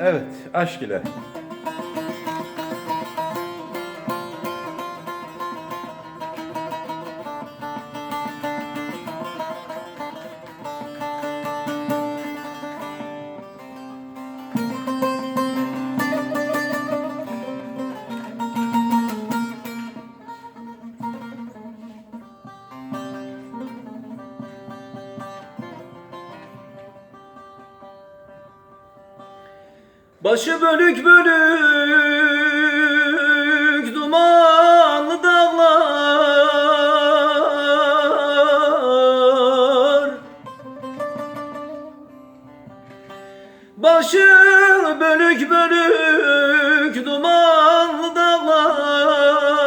Evet, aşk ile. Başı bölük bölük dumanlı dağlar. Başı bölük bölük dumanlı dağlar.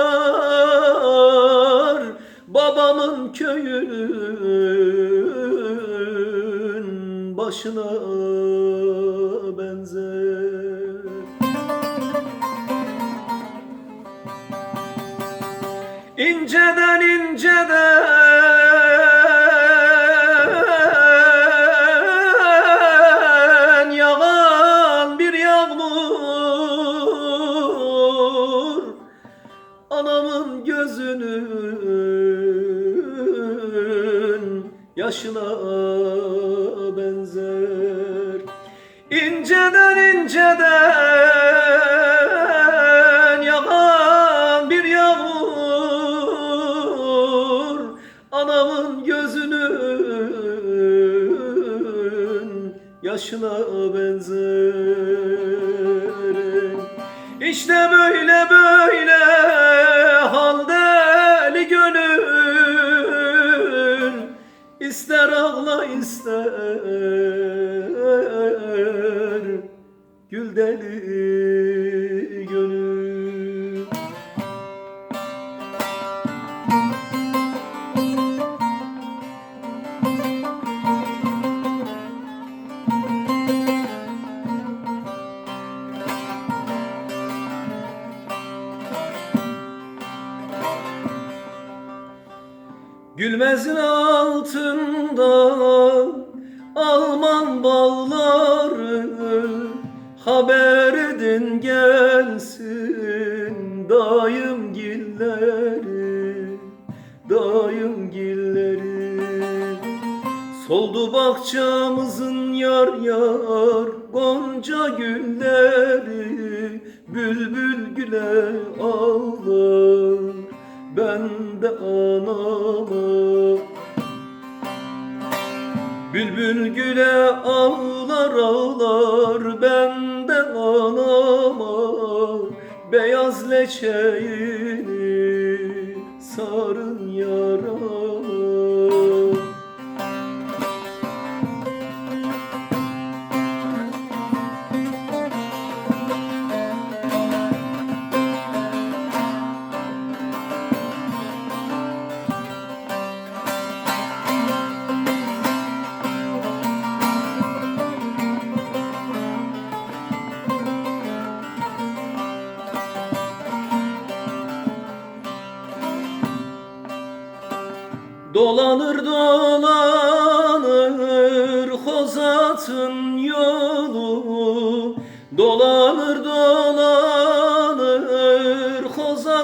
Babamın köyünün başına İnceden inceden yağan bir yağmur. Anamın gözünün yaşına benzer. İnceden inceden yaşına benzer İşte böyle böyle hal deli gönül. İster ağla ister gül deli Gülmezin altında Alman bağları Haber edin gelsin Dayım gilleri Dayım gilleri. Soldu bahçamızın yar yar Gonca gülleri Bülbül güle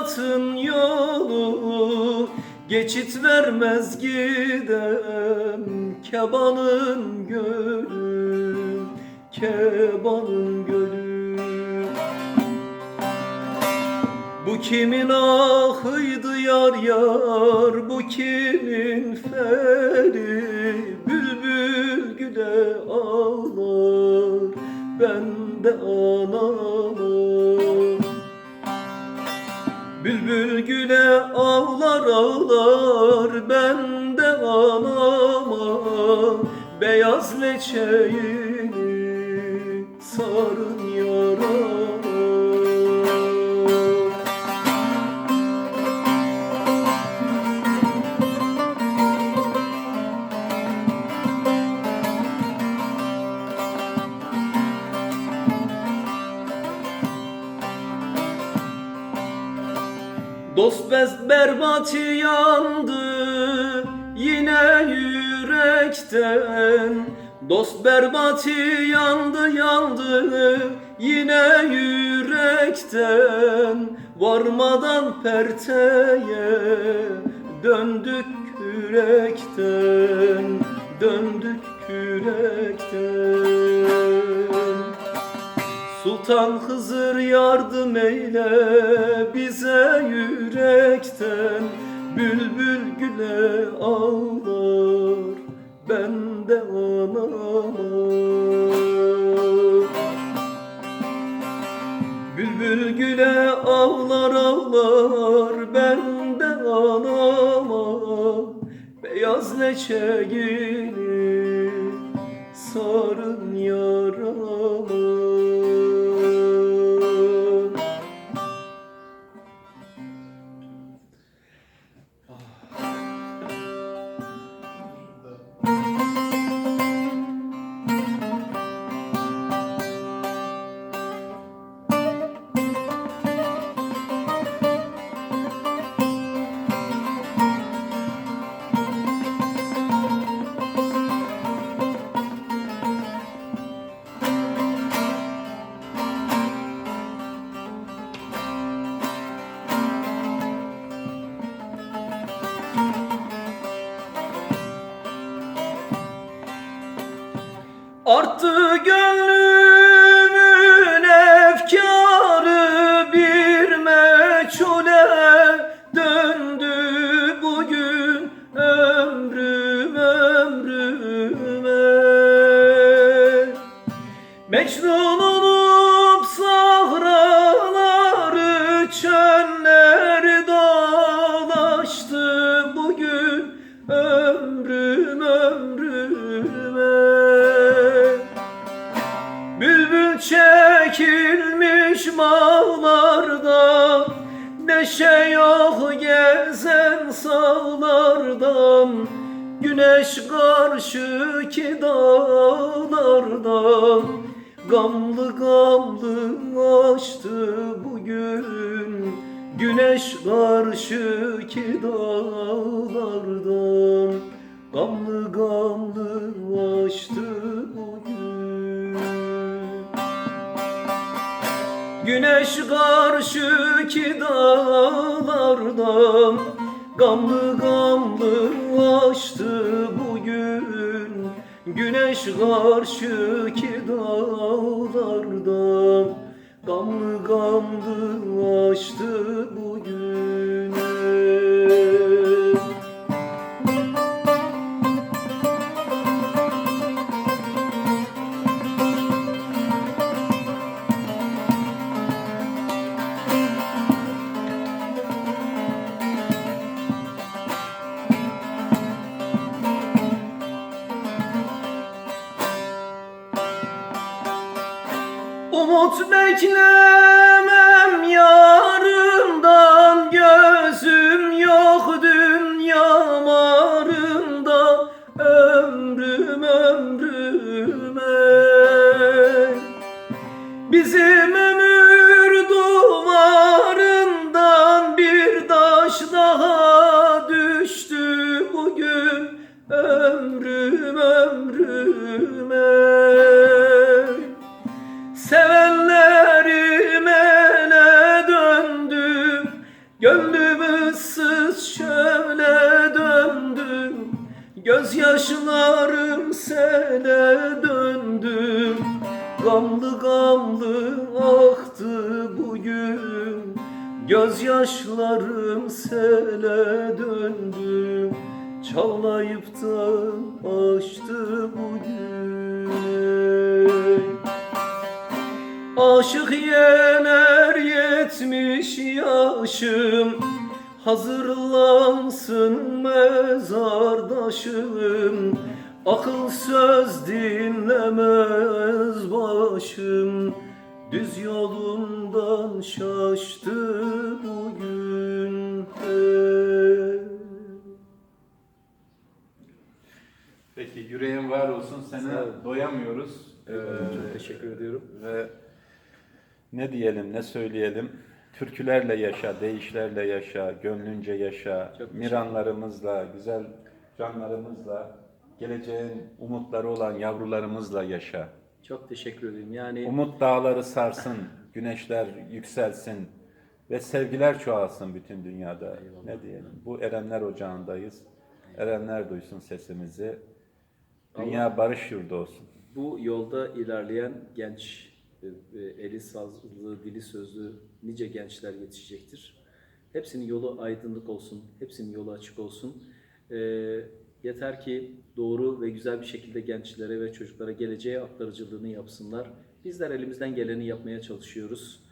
Hozat'ın yolu Geçit vermez gidem. Kebanın gölü Kebanın gölü. Bu kimin ahıydı yar yar Bu kimin feri? Bülbül güle ağlar Ben de anama Bülbül bez berbati yandı yine yürekten. Dost berbati yandı yandı yine yürekten. Varmadan perteye döndük kürekten Döndük kürekten Sultan Hızır yardım eyle bize yürekten. Bülbül güle ağlar ben de anama Bülbül güle ağlar ağlar ben de anama Beyaz leçe gibi sarın Arttı gönlümün efkarı bir meçhule döndü bugün ömrüm ömrüme. Mecnun mağlarda Neşe yok gezen sağlardan. Güneş karşı ki dağlarda Gamlı gamlı açtı bugün. Güneş karşı ki dağlardan Gamlı gamlı açtı Güneş karşı ki dağlardan Gamlı gamlı açtı bugün. Güneş karşı ki dağlardan Gamlı gamlı açtı bugün Umut beklemem Gözyaşlarım sele döndü Gamlı gamlı aktı bugün. Gözyaşlarım sele döndü Çalayıp da açtı bugün. Aşık yener yetmiş yaşım Hazırlansın mezardaşım Akıl söz dinlemez başım Düz yolundan şaştı bugün. Peki yüreğin var olsun sana doyamıyoruz. Ee, Çok teşekkür ediyorum. Ve ne diyelim ne söyleyelim. Türkülerle yaşa, deyişlerle yaşa, gönlünce yaşa, Çok miranlarımızla, güzel canlarımızla geleceğin umutları olan yavrularımızla yaşa. Çok teşekkür ederim. Yani Umut dağları sarsın, güneşler yükselsin ve sevgiler çoğalsın bütün dünyada. Ne diyelim? Bu Erenler Ocağı'ndayız. Erenler duysun sesimizi. Dünya barış yurdu olsun. bu yolda ilerleyen genç, e, e, eli sazlı, dili sözlü nice gençler yetişecektir. Hepsinin yolu aydınlık olsun, hepsinin yolu açık olsun. E, yeter ki doğru ve güzel bir şekilde gençlere ve çocuklara geleceğe aktarıcılığını yapsınlar. Bizler elimizden geleni yapmaya çalışıyoruz.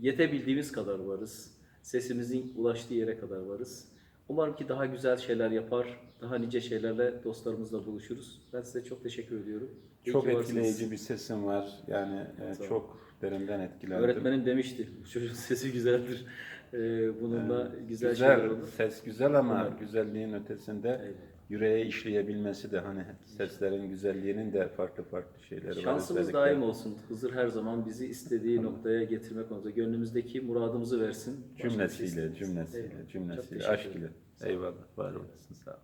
Yetebildiğimiz kadar varız. Sesimizin ulaştığı yere kadar varız. Umarım ki daha güzel şeyler yapar, daha nice şeylerle dostlarımızla buluşuruz. Ben size çok teşekkür ediyorum. İyi Çok ki varsınız. etkileyici bir sesin var. Yani e, ol. çok derinden etkilendim. Öğretmenim demişti, çocuğun sesi güzeldir. Ee, bununla güzel, Güzel, şeyler olur. ses güzel ama Evet. güzelliğin ötesinde Eyvallah. yüreğe işleyebilmesi de hani seslerin güzelliğinin de farklı farklı şeyleri var. Şansımız daim olsun. Hızır her zaman bizi istediği noktaya getirmek konusunda. Gönlümüzdeki muradımızı versin. Şey Cümlesiyle, cümlesiyle, cümlesiyle, teşekkür aşk ile. Eyvallah, var olasın, sağ ol.